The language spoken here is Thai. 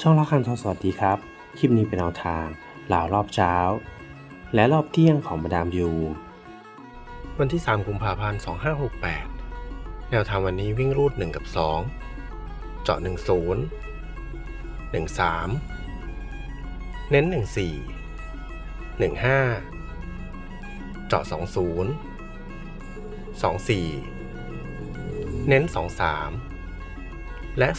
ช่องละคันทองสวัสดีครับ คลิปนี้เป็นแนวทางเหล่ารอบเช้า และรอบเที่ยงของมาดามยูวันที่ 3 กุมภาพันธ์ 2568 แนวทางวันนี้วิ่งรูด 1 กับ 2 เจาะ 10 13 เน้น 14 15 เจาะ 20 24 เน้น 23 และ 25